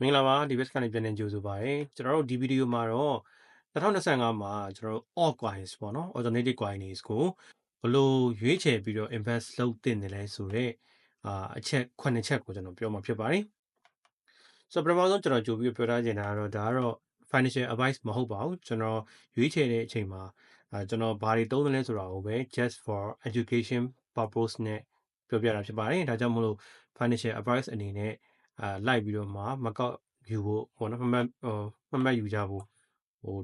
မင်္ဂလာပါဒီဘက်ကနေပြန်နေကြိုဆိုပါရစေကျွန်တော်တို့ဒီဗီဒီယိုမှာတော့2025မှာကျွန်တော်တို့ altcoins ပေါ့နော် alternative coins ကိုဘယ်လိုရွေးချယ်ပြီးတော့ invest လုပ်တင်တယ်လဲဆိုတော့အာအချက်9ချက်ကိုကျွန်တော်ပြောမှာဖြစ်ပါတယ်ဆိုတော့ပထမဆုံးကျွန်တော်ကြိုပြီးပြောထားချင်တာကတော့ဒါကတော့ financial advice မဟုတ်ပါဘူးကျွန်တော်ရွေးချယ်တဲ့အချိန်မှာအာကျွန်တော်ဘာတွေသုံးတယ်လဲဆိုတာကိုပဲ just for education purpose နဲ့ပြောပြတာဖြစ်ပါတယ်ဒါကြောင့်မလို့ financial advice အနေနဲ့ အာလိုက်ပြီးတော့မှမကောက်ယူဖို့ဟိုနော်မမတ်ဟိုမမတ်ယူကြဖို့ဟို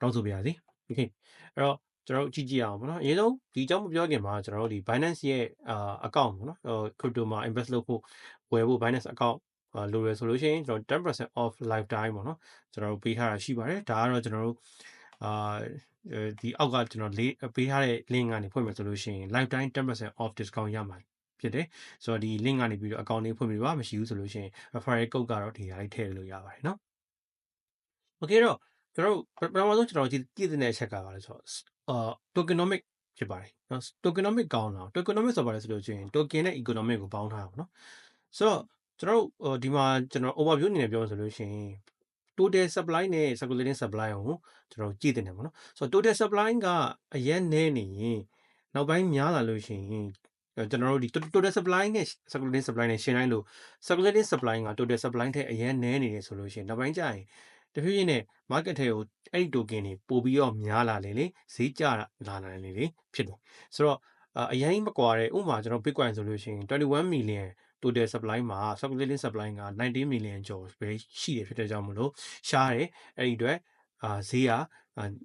တောင်းဆိုပါရစေ။ Okay အဲ့တော့ကျွန်တော်တို့ကြည့်ကြည့်အောင်ပေါ့နော်အရင်ဆုံးဒီအကြောင်းမပြောခင်မှာကျွန်တော်တို့ဒီ Binance ရဲ့အာ account ပေါ့နော်ဟို crypto မှာ invest လုပ်ဖို့ဝယ်ဖို့ Binance account အာလိုရယ်ဆိုလို့ရှိရင်ကျွန်တော်10% off lifetime ပေါ့နော်ကျွန်တော်တို့ပေးထားတာရှိပါတယ်ဒါကတော့ကျွန်တော်တို့အာဒီအောက်ကကျွန်တော်လေးပေးထားတဲ့ link ကနေဖွင့်မယ်ဆိုလို့ရှိရင် lifetime 10% off discount ရမှာ ဖြစ်တယ်ဆိုတော့ဒီ link ကနေပြီးတော့ account လေးဖွင့်ပြီးပါမရှိဘူးဆိုလို့ရှိရင် referral code ကတော့ဒီဟာလေးထည့်လို့ရပါတယ်เนาะ Okay တော့ကျွန်တော်တို့ပထမဆုံးကျွန်တော်ကြည့်ကြည့်တဲ့အချက်ကပါလဲဆိုတော့အာ tokenomic ဖြစ်ပါတယ်เนาะ tokenomic ကောင်းတာ tokenomic ဆိုပါလဲဆိုလို့ရှိရင် token နဲ့ economic ကိုပေါင်းထားတာပေါ့เนาะဆိုတော့ကျွန်တော်တို့ဒီမှာကျွန်တော် overview အနေနဲ့ပြောဆိုလို့ရှိရင် total supply နဲ့ circulating supply ကိုကျွန်တော်ကြည့်တင်တယ်ပေါ့နော်ဆိုတော့ total supply ကအရင်နဲနေရင်နောက်ပိုင်းများလာလို့ရှိရင် ကျွန်တော်တို့ဒီ total supply နဲ့ circulating supply နဲ့ရှင်းတိုင်းလို့ circulating supply က total supply ထက်အရင်နဲနေတယ်ဆိုလို့ရှိရင်နောက်ပိုင်းကျရင်တဖြည်းဖြည်းနဲ့ market ထဲကိုအဲ့ဒီ token တွေပို့ပြီးတော့များလာလေလေဈေးကျလာလာလေလေဖြစ်တယ်ဆိုတော့အရင်မကွာတဲ့ဥပမာကျွန်တော် bitcoin ဆိုလို့ရှိရင်21 million total supply မှာ circulating supply က19 million ကျော်ပဲရှိတယ်ဖြစ်တဲ့ကြောင့်မလို့ရှားတယ်အဲ့ဒီအတွက်အာဈေးက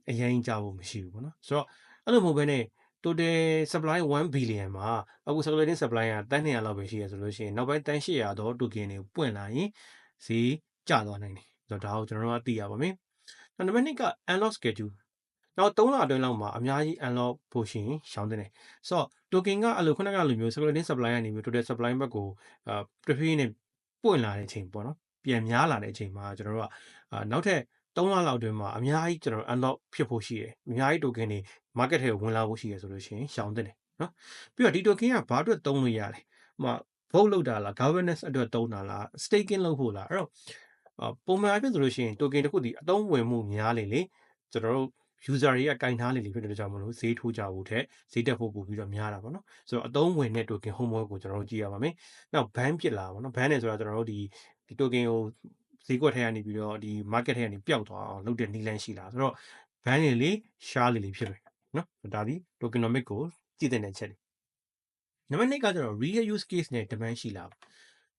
အရင်ကြဖို့မရှိဘူးပေါ့နော်ဆိုတော့အဲ့လိုမဟုတ်ဘဲနဲ့ total supply 1 billion မှာအခု circulating supply ကတန်း200လောက်ပဲရှိရဆိုလို့ရှိရင်နောက်ပိုင်းတန်း800တော့ token တွေပွင့်လာရင်ဈေးကျသွားနိုင်တယ်ဆိုတော့ဒါကိုကျွန်တော်တို့ကသိရပါမယ်။နံပါတ်2က unlock schedule နောက်3လအတွင်းလောက်မှာအများကြီး unlock ဖို့ရှိရင်ရှောင်တင်တယ်။ဆိုတော့ token ကအဲ့လိုခုနကလိုမျိုး circulating supply ကနေမျိုး total supply ဘက်ကိုအာတဖြည်းနဲ့ပွင့်လာတဲ့အချိန်ပေါ့နော်။ပြန်များလာတဲ့အချိန်မှာကျွန်တော်တို့ကအာနောက်ထပ်3လလောက်အတွင်းမှာအများကြီးကျွန်တော် unlock ဖြစ်ဖို့ရှိတယ်။အများကြီး token တွေ market ထဲကိုဝင်လာဖို့ရှိရဆိုလို့ရှိရင်ရှောင်တင်တယ်နော်။ပြီးတော့ဒီ token ကဘာအတွက်သုံးလို့ရလဲ။ဟိုမှာ vote လုပ်တာလား governance အတွက်သုံးတာလား staking လုပ်ဖို့လားအဲ့တော့ပုံမှန်အဖြစ်ဆိုလို့ရှိရင် token တစ်ခုဒီအသုံးဝင်မှုများလေလေကျွန်တော်တို့ user တွေကကင်ထားလေလေဖြစ်တဲ့ကြောင့်မလို့ဈေးထိုးကြဖို့ထက်ဈေးတက်ဖို့ပို့ပြီးတော့များတာပေါ့နော်ဆိုတော့အသုံးဝင်တဲ့ token homework ကိုကျွန်တော်တို့ကြည့်ရပါမယ်နောက် ban ဖြစ်လာပေါ့နော် ban နေဆိုတာကျွန်တော်တို့ဒီဒီ token ကိုဈေးကွက်ထဲကနေပြီးတော့ဒီ market ထဲကနေပျောက်သွားအောင်လုပ်တဲ့နည်းလမ်းရှိလားဆိုတော့ ban နေလေ share လေလေဖြစ်မယ် နော်ဒါဒီ tokenomic ကိုကြည့်တဲ့ချက်တွေနံပါတ်2ကကျွန်တော် real use case နဲ့ demand ရှိလား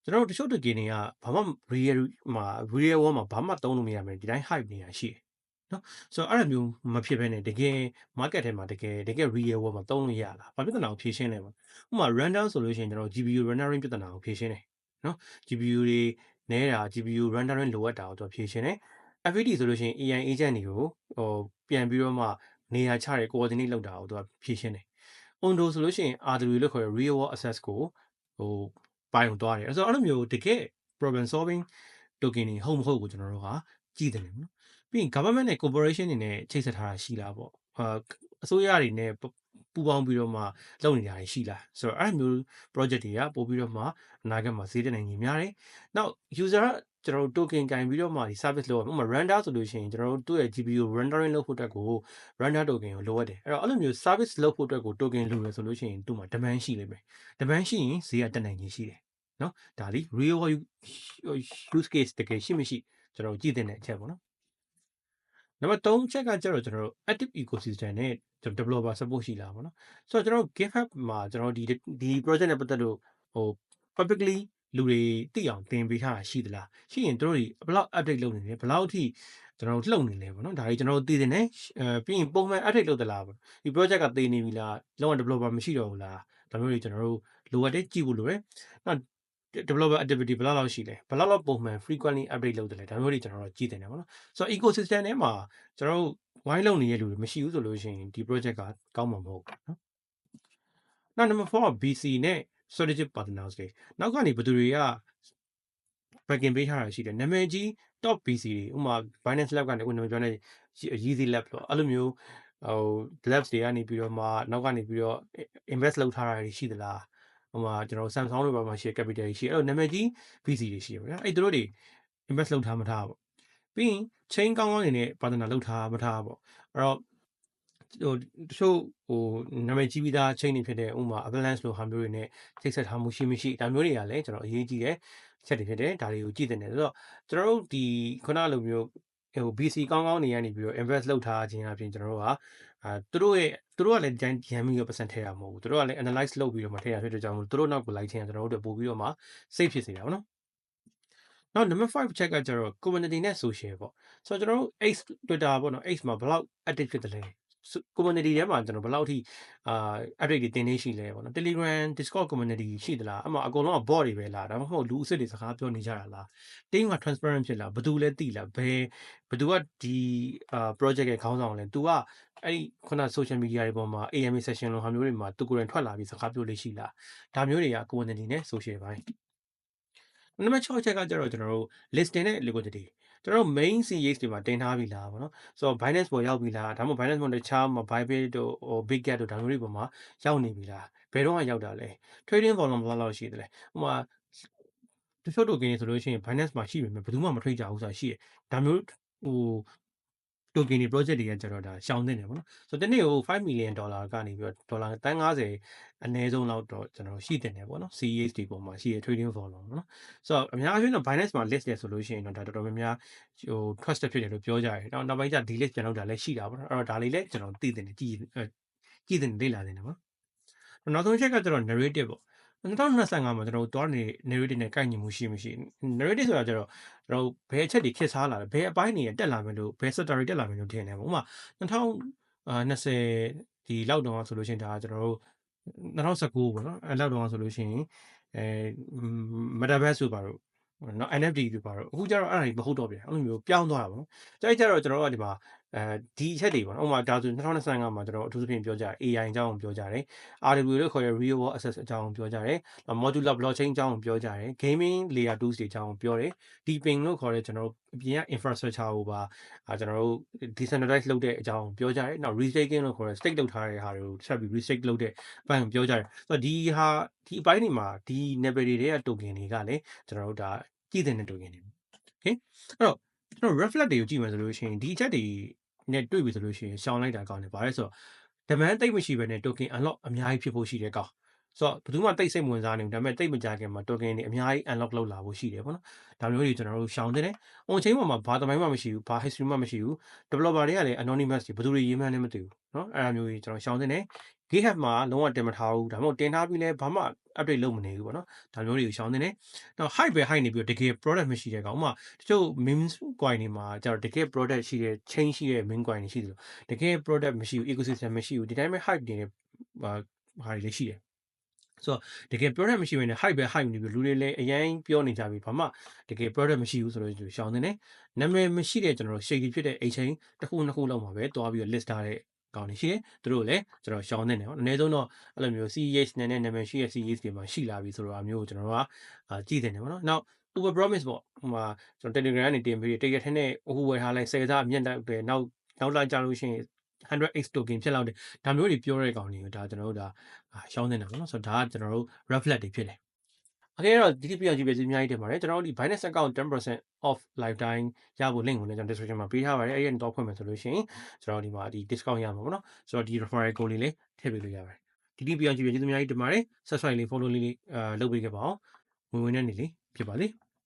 ကျွန်တော်တို့တချို့ token တွေကဘာမှ real မှာ real world မှာဘာမှသုံးလို့မရမယ်ဒီတိုင်း hype နေတာရှိတယ်နော်ဆိုတော့အဲ့လိုမျိုးမဖြစ်ဘဲနဲ့တကယ် market ထဲမှာတကယ်တကယ် real world မှာသုံးလို့ရလားဘာပြဿနာကိုဖြေရှင်းလဲပေါ့ဥပမာ random ဆိုလို့ရှိရင်ကျွန်တော် GPU rendering ပြဿနာကိုဖြေရှင်းတယ်နော် GPU တွေနဲတာ GPU rendering လိုအပ်တာကိုသူဖြေရှင်းတယ် FAD ဆိုလို့ရှိရင် AI agent တွေကိုဟိုပြန်ပြီးတော့မှ နေရာချတဲ့ coordinate လောက်တာကိုသူကဖြေရှင်းတယ် Ondo ဆိုလို့ရှိရင် R3 လို့ခေါ်တဲ့ real world access ကိုဟိုပိုင်သွားတယ်အဲ့ဆိုအဲ့လိုမျိုးတကယ် problem solving token တွေဟုတ်မဟုတ်ကိုကျွန်တော်တို့ကကြည့်တယ်နော်ပြီးရင် government နဲ့ corporation တွေနဲ့ချိတ်ဆက်ထားတာရှိလားပေါ့အာ အစိုးရတွေနဲ့ပူးပေါင်းပြီးတော့မှလုပ်နေတာရှိလားဆိုတော့အဲ့လိုမျိုး project တွေကပို့ပြီးတော့မှအနာဂတ်မှာဈေးတက်နိုင်ကြီးများတယ်နောက် user ကျွန်တော်တို့ token ကင်ပြီးတော့မှဒီ service လုပ်ရမှာဥပမာ render ဆိုလို့ရှိရင်ကျွန်တော်တို့သူ့ရဲ့ GPU rendering လုပ်ဖို့အတွက်ကို render token ကိုလိုအပ်တယ်အဲ့တော့အဲ့လိုမျိုး service လုပ်ဖို့အတွက်ကို token လိုရဆိုလို့ရှိရင်သူ့မှာ demand ရှိလိမ့်မယ် demand ရှိရင်ဈေးကတက်နိုင်ကြီးရှိတယ်နော်ဒါလी real world use case တကယ်ရှိမရှိကျွန်တော်ကြည့်တဲ့အချက်ပေါ့နော် နံပါတ်3ချက်ကကျတော့ကျွန်တော်တို့ active ecosystem နဲ့ကျွန်တော် developer support ရှိလားပေါ့နော်ဆိုတော့ကျွန်တော် GitHub မှာကျွန်တော်ဒီဒီ project နဲ့ပတ်သက်လို့ဟို publicly လူတွေသိအောင်သင်ပေးထားတာရှိသလားရှိရင်တို့တွေဘယ်လောက် update လုပ်နေလဲဘယ်လောက်အထိကျွန်တော်လှုပ်နေလဲပေါ့နော်ဒါကြီးကျွန်တော်သိတယ်နဲ့အဲပြီးရင်ပုံမှန် update လုပ်သလားပေါ့ဒီ project ကသိနေပြီလားလုံးဝ developer မရှိတော့ဘူးလားဒါမျိုးတွေကျွန်တော်တို့လိုအပ်တဲ့ကြည့်ဖို့လိုတယ်နောက် developer activity ဘယ်လောက်လောက်ရှိလဲဘယ်လောက်လောက်ပုံမှန် frequently update လုပ်တယ်လဲဒါမျိုးတွေကျွန်တော်တို့ကြည့်တယ်ပေါ့နော်ဆိုတော့ ecosystem ထဲမှာကျွန်တော်တို့ဝိုင်းလုံးနေတဲ့လူတွေမရှိဘူးဆိုလို့ရှိရင်ဒီ project ကကောင်းမှာမဟုတ်ဘူးနော်နောက် number 4 BC နဲ့ strategic partners တွေနောက်ကနေဘယ်သူတွေက backing ပေးထားတာရှိတယ်နာမည်ကြီး top BC တွေဥပမာ Binance Lab ကနေခုနကပြောနေ Yeezy Lab လို့အဲ့လိုမျိုးဟို labs တွေကနေပြီးတော့မှနောက်ကနေပြီးတော့ invest လုပ်ထားတာတွေရှိသလား ဟိုမှာကျွန်တော် Samsung တို့ဘာမှရှိ capital ရှိအဲ့လိုနာမည်ကြီး VC တွေရှိရပါဗျာအဲ့တို့တွေ invest လုပ်ထားမထားပေါ့ပြီးရင် chain ကောင်းကောင်းနေနဲ့ partner လုပ်ထားမထားပေါ့အဲ့တော့ဟိုတချို့ဟိုနာမည်ကြီးပြီးသား chain တွေဖြစ်တဲ့ဥပမာ avalanche လိုဟာမျိုးတွေနဲ့ချိတ်ဆက်ထားမှုရှိမရှိဒါမျိုးတွေကလည်းကျွန်တော်အရေးကြီးတယ်ချက်တွေဖြစ်တယ်ဒါတွေကိုကြည့်တင်တယ်ဆိုတော့ကျွန်တော်တို့ဒီခုနလိုမျိုး ဟို BC ကောင်းကောင်းနေရနေပြီးတော့ invest လုပ်ထားခြင်းအပြင်ကျွန်တော်တို့ကအာသူတို့ရဲ့သူတို့ကလည်းဒီတိုင်းရမ်းပြီးတော့ပတ်စံထည့်ရမှာမဟုတ်ဘူးသူတို့ကလည်း analyze လုပ်ပြီးတော့မှထည့်ရဖြစ်တဲ့ကြောင့်မို့သူတို့နောက်ကိုလိုက်ခြင်းကကျွန်တော်တို့ပို့ပြီးတော့မှ safe ဖြစ်စေတာပေါ့နော်နောက် number 5 check ကကျတော့ community နဲ့ social ပေါ့ဆိုတော့ကျွန်တော်တို့ X Twitter ပေါ့နော် X မှာဘယ်လောက် active ဖြစ်တယ်လဲ community ထဲမှာကျွန်တော်ဘယ်လောက်ထိအာ update တွေတင်နေရှိလဲပေါ့နော် Telegram Discord community ရှိသလားအမှအကုန်လုံးက bot တွေပဲလားဒါမှမဟုတ်လူအစ်စ်တွေစကားပြောနေကြတာလား team က transparent ဖြစ်လားဘယ်သူလဲသိလားဘယ်ဘယ်သူကဒီအာ project ရဲ့ခေါင်းဆောင်လဲ तू ကအဲ့ဒီခုန social media တွေပေါ်မှာ AMA session လိုဟာမျိုးတွေမှာသူကိုယ်တိုင်ထွက်လာပြီးစကားပြောလို့ရှိလားဒါမျိုးတွေက community နဲ့ social ပိုင်းနံပါတ်6ချက်ကကျတော့ကျွန်တော်တို့ listing နဲ့ liquidity ကျွန်တော်တို့ main CEX တွေမှာတင်ထားပြီလားပေါ့နော်ဆိုတော့ Binance ပေါ်ရောက်ပြီလားဒါမှမဟုတ် Binance ပေါ်တခြားမှာ Bybit တို့ဟို Bitget တို့ဒါမျိုးတွေပေါ်မှာရောက်နေပြီလားဘယ်တော့မှရောက်တာလဲ trading volume ဘယ်လောက်ရှိသလဲဟိုမှာတချို့တိုကင်တွေဆိုလို့ရှိရင် Binance မှာရှိပေမဲ့ဘယ်သူမှမ trade ကြဘူးဆိုတာရှိတယ်ဒါမျိုးဟို token တွေ project တွေကကျတော့ဒါရှောင်းနေတယ်ပေါ့နော်ဆိုတော့တနေ့ကို5 million dollar ကနေပြီးတော့ဒေါ်လာတန်း90အနည်းဆုံးလောက်တော့ကျွန်တော်ရှိတင်တယ်ပေါ့နော် CEX တွေပေါ်မှာရှိရ trading volume ပေါ့နော်ဆိုတော့အများအားဖြင့်တော့ Binance မှာ list တယ်ဆိုလို့ရှိရင်တော့ဒါတော်တော်များများဟို trusted ဖြစ်တယ်လို့ပြောကြတယ်နောက်နောက်ပိုင်းကျဒီ list ပြန်လောက်တာလည်းရှိတာပေါ့နော်အဲ့တော့ဒါလေးလည်းကျွန်တော်သိတင်တယ်ကြည့်ကြည့်တင်လေ့လာတင်တယ်ပေါ့နောက်ဆုံးချက်ကကျတော့ narrative ပေါ့ 2025မှာကျွန်တော်တို့တွားနေ narrative နဲ့ကိုက်ညီမှုရှိမရှိ narrative ဆိုတာကျတော့ကျွန်တော်ဘယ်အချက်တွေခက်စားလာလဲဘယ်အပိုင်းတွေတက်လာမယ်လို့ဘယ် sector တွေတက်လာမယ်လို့ထင်တယ်ပေါ့ဥပမာ2020ဒီလောက်တော့ဆိုလို့ရှိရင်ဒါကျွန်တော်တို့2019ပေါ့နော်အဲလောက်တော့ဆိုလို့ရှိရင်အဲ metaverse ဆိုပါတော့နော် NFT တွေပါတော့အခုကျတော့အဲ့ဒါတွေမဟုတ်တော့ပြန်အဲ့လိုမျိုးပြောင်းသွားတာပေါ့နော်ကြိုက်ကြတော့ကျွန်တော်တို့ကဒီမှာ အဲဒီအချက်တွေပေါ့နော်ဥပမာဒါဆို2025မှာကျွန်တော်အထူးသဖြင့်ပြောကြတယ် AI အကြောင်းကိုပြောကြတယ် RW လို့ခေါ်ရ real world access အကြောင်းကိုပြောကြတယ် modular blockchain အကြောင်းကိုပြောကြတယ် gaming layer 2တွေအကြောင်းကိုပြောတယ် deeping လို့ခေါ်တဲ့ကျွန်တော်တို့အပြင်က infrastructure ကိုပါကျွန်တော်တို့ decentralize လုပ်တဲ့အကြောင်းကိုပြောကြတယ်နောက် restaking လို့ခေါ်တဲ့ stake လုပ်ထားတဲ့ဟာတွေကိုဆက်ပြီး restake လုပ်တဲ့အပိုင်းကိုပြောကြတယ်ဆိုတော့ဒီဟာဒီအပိုင်းတွေမှာဒီ level တွေရဲ့ token တွေကလည်းကျွန်တော်တို့ဒါကြည့်တဲ့ token တွေ okay အဲ့တော့ကျွန်တော် reflect တွေကိုကြည့်မယ်ဆိုလို့ရှိရင်ဒီအချက်တွေ နဲ့တွေ့ပြီဆိုလို့ရှိရင်ရှောင်းလိုက်တာကောင်းတယ်။ဘာလဲဆိုတော့ demand တိတ်မရှိဘဲနဲ့ token unlock အများကြီးဖြစ်ဖို့ရှိတယ်ကောင်း။ ဆိုတော့ဘယ်သူမှတိတ်စိတ်ဝင်စားနေဘူးဒါပေမဲ့တိတ်မကြခင်မှာ token တွေအများကြီး unlock လုပ်လာဖို့ရှိတယ်ပေါ့နော်ဒါမျိုးတွေကျွန်တော်တို့ရှောင်တယ်။ on chain ပေါ်မှာဘာသမိုင်းမှမရှိဘူးဘာ history မှမရှိဘူး developer တွေကလည်း anonymous တွေဘယ်သူတွေရေးမှန်းလည်းမသိဘူးနော်အဲ့ဒါမျိုးတွေကျွန်တော်ရှောင်တယ် gate hub မှာလုံးဝတင်မထားဘူးဒါမှမဟုတ်တင်ထားပြီးလဲဘာမှ update လုပ်မနေဘူးပေါ့နော်ဒါမျိုးတွေကိုရှောင်နေတယ်တော့ hype ပဲ hype နေပြီးတော့တကယ် product မရှိတဲ့ကောင်ဥမာတချို့ meme coin တွေမှာကျတော့တကယ် product ရှိတဲ့ chain ရှိတဲ့ meme coin တွေရှိတယ်လို့တကယ် product မရှိဘူး ecosystem မရှိဘူးဒီတိုင်းပဲ hype နေတဲ့ဟာတွေလည်းရှိတယ် ဆိုတော့တကယ် product မရှိဘဲနဲ့ hype ပဲ hype နေပြီးလူတွေလည်းအရင်ပြောနေကြပြီဘာမှတကယ် product မရှိဘူးဆိုတော့ရှောင်းနေတယ်နာမည်မရှိတဲ့ကျွန်တော်တို့ shady ဖြစ်တဲ့ exchange တစ်ခုနှစ်ခုလောက်မှာပဲတွားပြီးတော့ list ထားတဲ့ကောင်းနေရှိတယ်သူတို့လည်းကျွန်တော်ရှောင်းနေတယ်နော်အနည်းဆုံးတော့အဲ့လိုမျိုး CEH နဲ့နာမည်ရှိတဲ့ CEH တွေမှာရှိလာပြီဆိုတော့အမျိုးကိုကျွန်တော်တို့ကကြည့်တယ်နော်နောက် Uber Promise ပေါ့ဟိုမှာကျွန်တော် Telegram ကနေတင်ပြီးတကယ်ထင်းနဲ့ဟိုဝယ်ထားလိုက်10စားအမြင့်တက်တယ်နောက်နောက်လိုက်ကြလို့ရှိရင် 100x token ဖြစ်လောက်တယ်ဒါမျိုးတွေပြောတဲ့ကောင်တွေကိုဒါကျွန်တော်တို့ဒါရှောင်းနေတာပေါ့နော်ဆိုတော့ဒါကကျွန်တော်တို့ reflect တွေဖြစ်တယ်အကယ်တော့ဒီတိပြောင်ကြည့်ပြစီအများကြီးတင်ပါတယ်ကျွန်တော်တို့ဒီ Binance account 10% off lifetime ရဖို့ link ကိုလည်းကျွန်တော် description မှာပေးထားပါတယ်အဲ့ဒီတော့ဖွင့်မယ်ဆိုလို့ရှိရင်ကျွန်တော်ဒီမှာဒီ discount ရမှာပေါ့နော်ဆိုတော့ဒီ referral code လေးလေးထည့်ပေးလို့ရပါတယ်ဒီတိပြောင်ကြည့်ပြစီအများကြီးတင်ပါတယ် subscribe လေး follow လေးအာလုပ်ပေးခဲ့ပါအောင်ဝင်ဝင်တဲ့နေလေးဖြစ်ပါလေ